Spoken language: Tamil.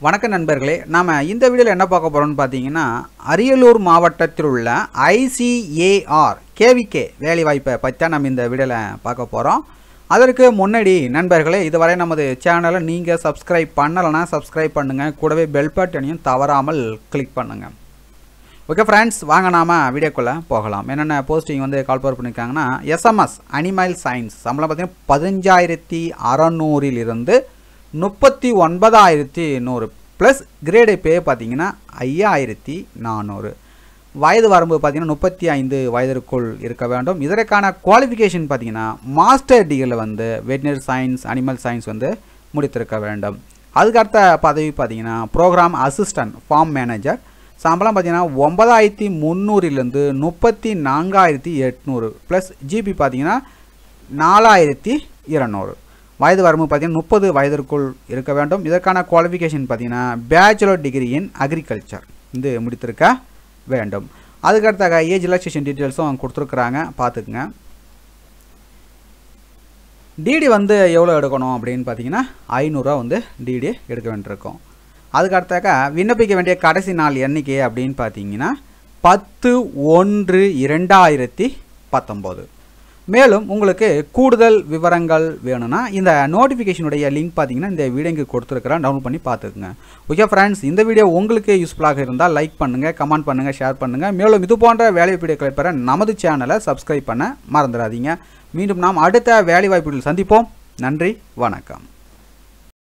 வணக்கம் நண்பர்களே நாம் இந்த வீடியோவில் என்ன பார்க்க போகிறோம்னு பார்த்தீங்கன்னா அரியலூர் மாவட்டத்தில் உள்ள ஐசிஏஆர் கேவிகே வேலைவாய்ப்பை பற்றி தான் நம்ம இந்த வீடியோவில் பார்க்க போகிறோம் அதற்கு முன்னாடி நண்பர்களே இதுவரை நமது சேனலை நீங்கள் சப்ஸ்கிரைப் பண்ணலைன்னா சப்ஸ்கிரைப் பண்ணுங்கள் கூடவே பெல் பட்டனையும் தவறாமல் கிளிக் பண்ணுங்கள் ஓகே ஃப்ரெண்ட்ஸ் வாங்க நாம வீடியோக்குள்ளே போகலாம். என்னென்ன போஸ்டிங் வந்து கால் பவர் பண்ணியிருக்காங்கன்னா எஸ்எம்எஸ் அனிமல் சயின்ஸ் சம்பளம் பார்த்தீங்கன்னா பதினஞ்சாயிரத்தி அறநூறிலிருந்து முப்பத்தி ஒன்பதாயிரத்தி நூறு ப்ளஸ் கிரேடு பே பார்த்தீங்கன்னா ஐயாயிரத்தி நானூறு. வயது வரம்பு பார்த்தீங்கன்னா முப்பத்தி ஐந்து வயதிற்குள் இருக்க வேண்டும். இதற்கான குவாலிஃபிகேஷன் பார்த்தீங்கன்னா மாஸ்டர் டிகிரியில் வந்து வெட்டினரி சயின்ஸ் அனிமல் சயின்ஸ் வந்து முடித்திருக்க வேண்டும். அதுக்கடுத்த பதவி பார்த்தீங்கன்னா ப்ரோக்ராம் அசிஸ்டன்ட் ஃபார்ம் மேனேஜர் சம்பளம் பார்த்தீங்கன்னா ஒன்பதாயிரத்தி முந்நூறுலேருந்து முப்பத்தி நான்காயிரத்தி எட்நூறு ப்ளஸ் ஜிபி பார்த்தீங்கன்னா நாலாயிரத்தி இருநூறு. வயது வரம்பு பார்த்தீங்கன்னா முப்பது வயதிற்குள் இருக்க வேண்டும். இதற்கான குவாலிஃபிகேஷன் பார்த்தீங்கன்னா பேச்சுலர் டிகிரி இன் அக்ரிகல்ச்சர் இது முடித்திருக்க வேண்டும். அதுக்கடுத்தாக ஏஜ் ரிலாக்ஸேஷன் டீட்டெயில்ஸும் கொடுத்துருக்குறாங்க. பார்த்துக்குங்க. டிடி வந்து எவ்வளோ எடுக்கணும் அப்படின்னு பார்த்தீங்கன்னா ஐநூறுரூவா வந்து டிடி எடுக்க வேண்டியிருக்கும். அதுக்கடுத்தாக்க விண்ணப்பிக்க வேண்டிய கடைசி நாள் எண்ணிக்கை அப்படின்னு பார்த்தீங்கன்னா பத்து ஒன்று இரண்டாயிரத்தி பத்தொம்போது மேலும் உங்களுக்கு கூடுதல் விவரங்கள் வேணும்னா இந்த நோட்டிஃபிகேஷனுடைய லிங்க் பார்த்தீங்கன்னா இந்த வீடியோக்கு கொடுத்துருக்குறேன். டவுன்லோட் பண்ணி பார்த்துக்குங்க ஓகே ஃப்ரெண்ட்ஸ் இந்த வீடியோ உங்களுக்கு யூஸ்ஃபுல்லாக இருந்தால் லைக் பண்ணுங்கள் கமெண்ட் பண்ணுங்கள் ஷேர் பண்ணுங்கள் மேலும் இது போன்ற வேலை வீடியோக்களை பெற நமது சேனலை சப்ஸ்கிரைப் பண்ண மறந்துடாதீங்க. மீண்டும் நாம் அடுத்த வேலை வாய்ப்புகள் சந்திப்போம். நன்றி வணக்கம்.